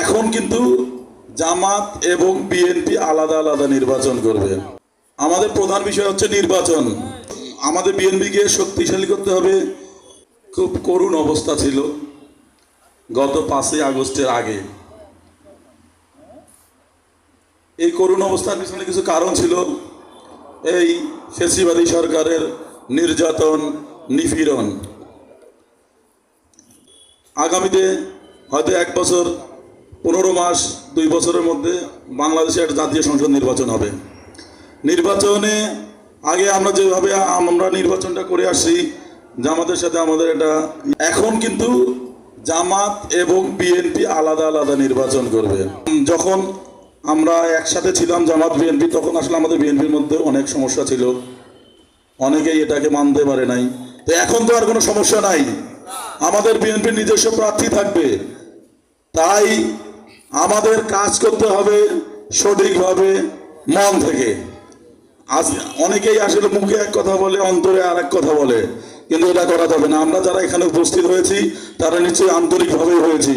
এখন কিন্তু জামাত এবং বিএনপি আলাদা আলাদা নির্বাচন করবে। আমাদের প্রধান বিষয় হচ্ছে নির্বাচন। আমাদের বিএনপিকে শক্তিশালী করতে হবে। খুব করুণ অবস্থা ছিল গত পাঁচই আগস্টের আগে। এই করুণ অবস্থার পিছনে কিছু কারণ ছিল। এই ফেসিবাদী সরকারের নির্যাতন, নিপীড়ন। আগামীতে হয়তো এক বছর পনেরো মাস, দুই বছরের মধ্যে বাংলাদেশে একটা জাতীয় সংসদ নির্বাচন হবে। নির্বাচনে আগে আমরা যেভাবে আমরা নির্বাচনটা করে আসছি, জামাতের সাথে আমাদের এটা এখন কিন্তু জামাত এবং বিএনপি আলাদা আলাদা নির্বাচন করবে। যখন আমরা একসাথে ছিলাম জামাত, বিএনপি, তখন আসলে আমাদের বিএনপির মধ্যে অনেক সমস্যা ছিল। অনেকেই এটাকে মানতে পারে নাই। তো এখন তো আর কোনো সমস্যা নাই। আমাদের বিএনপির নিজস্ব প্রার্থী থাকবে। তাই আমাদের কাজ করতে হবে সঠিকভাবে মন থেকে। আজ অনেকেই আসলে মুখে এক কথা বলে, অন্তরে আর এক কথা বলে, কিন্তু এটা করা যাবে না। আমরা যারা এখানে উপস্থিত হয়েছি, তারা নিশ্চয়ই আন্তরিকভাবে হয়েছি।